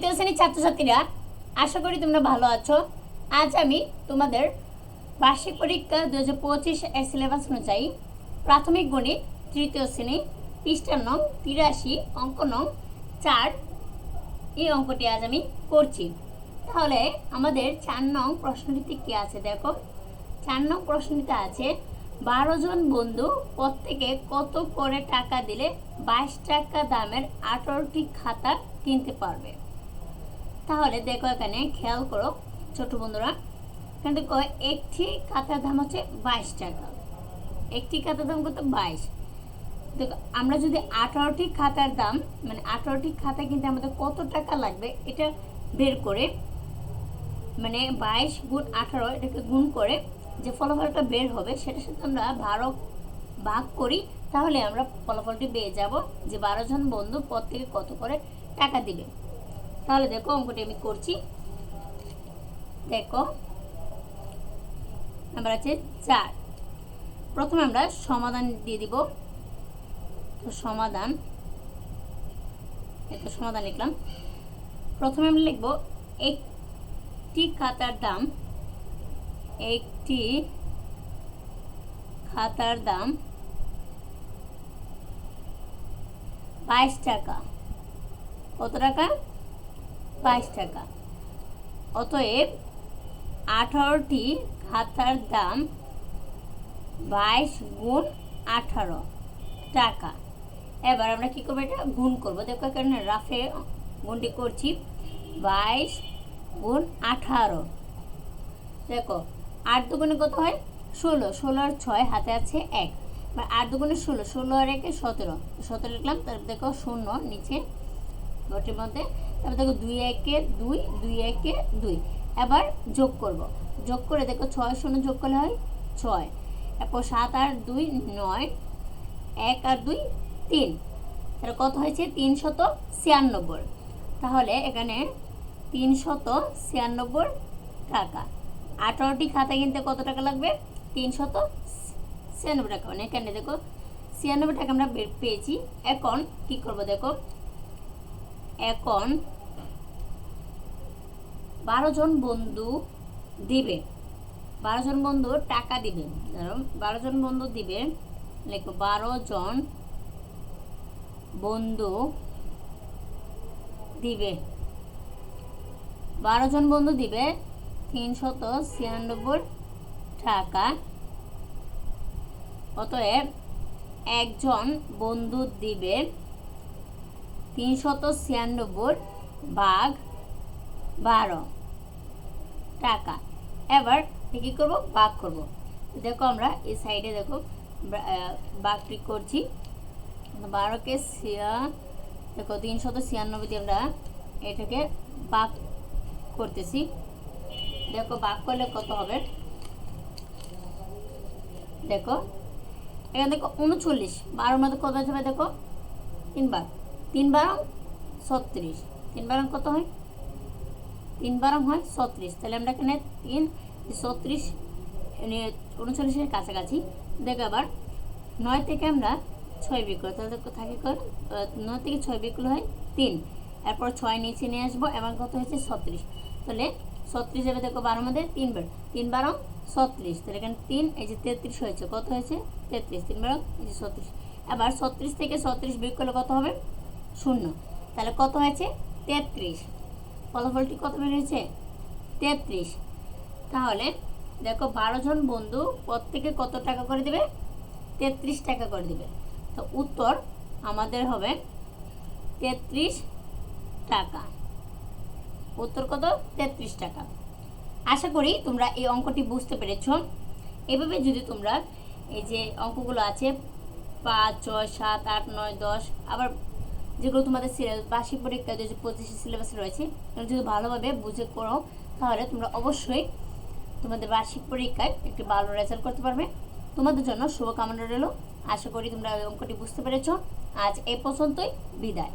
তৃতীয় শ্রেণির ছাত্রছাত্রীরা, আশা করি তোমরা ভালো আছো। আজ আমি তোমাদের বার্ষিক পরীক্ষা দু হাজার পঁচিশ এর সিলেবাস অনুযায়ী প্রাথমিক গণিত, তৃতীয় শ্রেণি পৃষ্ঠার নং তিরাশি, অঙ্ক নং চার, এই অঙ্কটি আজ আমি করছি। তাহলে আমাদের চার নং প্রশ্নটিতে কি আছে দেখো? চার নং প্রশ্নটিতে আছে, বারো জন বন্ধু প্রত্যেকে কত করে টাকা দিলে বাইশ টাকা দামের আঠারোটি খাতা কিনতে পারবে? তাহলে দেখো এখানে খেয়াল করো, ছোট বন্ধুরা। এখানে দেখো একটি খাতার দাম হচ্ছে বাইশ টাকা। একটি খাতার দাম কত? বাইশ। দেখো, আমরা যদি আঠারোটি খাতার দাম মানে আঠারোটি খাতা কিনতে আমাদের কত টাকা লাগবে, এটা বের করে মানে বাইশ গুণ আঠারো এটাকে গুণ করে যে ফলাফলটা বের হবে, সেটার সাথে আমরা বারো ভাগ করি, তাহলে আমরা ফলাফলটি পেয়ে যাব যে বারো জন বন্ধু প্রত্যেকে কত করে টাকা দিবে। তাহলে দেখো অঙ্কটি আমি করছি। দেখো নাম্বার আছে চার। প্রথমে আমরা সমাধান দিয়ে দিব। তো সমাধান এটা সমাধান লিখলাম। প্রথমে আমরা লিখব একটি খাতার দাম, একটি খাতার দাম বাইশ টাকা। কত টাকা? বাইশ টাকা। অতএব আঠারোটি খাতার দাম বাইশ গুণ আঠারো টাকা। এবার আমরা কী করব এটা? গুণ করব। দেখো রাফে গুণটি করছি। বাইশ গুণ আঠারো। দেখো, আট দুগুণে কত হয়? ষোলো। ষোলো আর ছয় হাতে আছে এক। আট দুগুণে ষোলো। ষোলো আর একে সতেরো। সতেরো লিখলাম তারপর দেখো শূন্য, নিচে ঘটির মধ্যে, তারপর দেখো দুই একে দুই দুই একে দুই। এবার যোগ করব। যোগ করে দেখো ছয় শূন্য যোগ করলে হয় ছয়। এরপর সাত আর দুই নয়, এক আর দুই তিন। তাহলে কত হয়েছে? তিনশত ছিয়ানব্বই। তাহলে এখানে তিনশত ছিয়ানব্বই টাকা। আঠারোটি খাতা কিনতে কত টাকা লাগবে? তিনশত ছিয়ানব্বই টাকা। মানে এখানে দেখো ছিয়ানব্বই টাকা আমরা পেয়েছি। এখন কি করব দেখো? এখন বারো জন বন্ধু দিবে। বারো জন বন্ধু টাকা দিবে। বারো জন বন্ধু দিবে। লেখো, বারো জন বন্ধু দিবে। বারো জন বন্ধু দিবে তিনশত ছিয়ানব্বই টাকা। অতএব একজন বন্ধু দিবে। তিনশত ছিয়ানব্বই ভাগ বারো টাকা। এবার কী করব? ভাগ করব। দেখো আমরা এই সাইডে দেখো বাঘটি করছি। বারোকে ছিয়া, দেখো তিনশত ছিয়ানব্বই আমরা এটাকে বাঘ করতেছি। দেখো বাঘ করলে কত হবে? দেখো, এখানে দেখো উনচল্লিশ। বারোর মধ্যে কত হবে দেখো, তিনবার। তিন বারং ছত্রিশ। তিন বারং কত হয়? তিন বারং হয় ছত্রিশ। তাহলে আমরা এখানে তিন, ছত্রিশ উনচল্লিশের কাছাকাছি। দেখো আবার, নয় থেকে আমরা ছয় বিক করি। তাহলে থাকে নয় থেকে ছয় বিক হয় তিন। এরপর ছয় নিচে নিয়ে আসব, এবং কত হয়েছে? ছত্রিশ। তাহলে ছত্রিশ যাবে দেখো বারোর মধ্যে তিনবার। তিন বারো ছত্রিশ। তাহলে এখানে তিন, এই যে তেত্রিশ হয়েছে। কত হয়েছে? তেত্রিশ। তিন বারো এই যে ছত্রিশ। এবার ছত্রিশ থেকে ছত্রিশ বিয়োগ কত হবে? শূন্য। তাহলে কত হয়েছে? তেত্রিশ। ফলাফলটি কত বেরিয়েছে? তেত্রিশ। তাহলে দেখো বারো জন বন্ধু প্রত্যেকে কত টাকা করে দেবে? তেত্রিশ টাকা করে দেবে। তো উত্তর আমাদের হবে তেত্রিশ টাকা। উত্তর কত? তেত্রিশ টাকা। আশা করি তোমরা এই অঙ্কটি বুঝতে পেরেছ। এভাবে যদি তোমরা এই যে অঙ্কগুলো আছে, পাঁচ, ছয়, সাত, আট, নয়, দশ, আবার যেগুলো তোমাদের সিলেবাস বার্ষিক পরীক্ষা যে পঁচিশে সিলেবাস রয়েছে যদি ভালোভাবে বুঝে করো, তাহলে তোমরা অবশ্যই তোমাদের বার্ষিক পরীক্ষায় একটি ভালো রেজাল্ট করতে পারবে। তোমাদের জন্য শুভকামনা রইল। আশা করি তোমরা অঙ্কটি বুঝতে পেরেছ। আজ এ পর্যন্তই। বিদায়।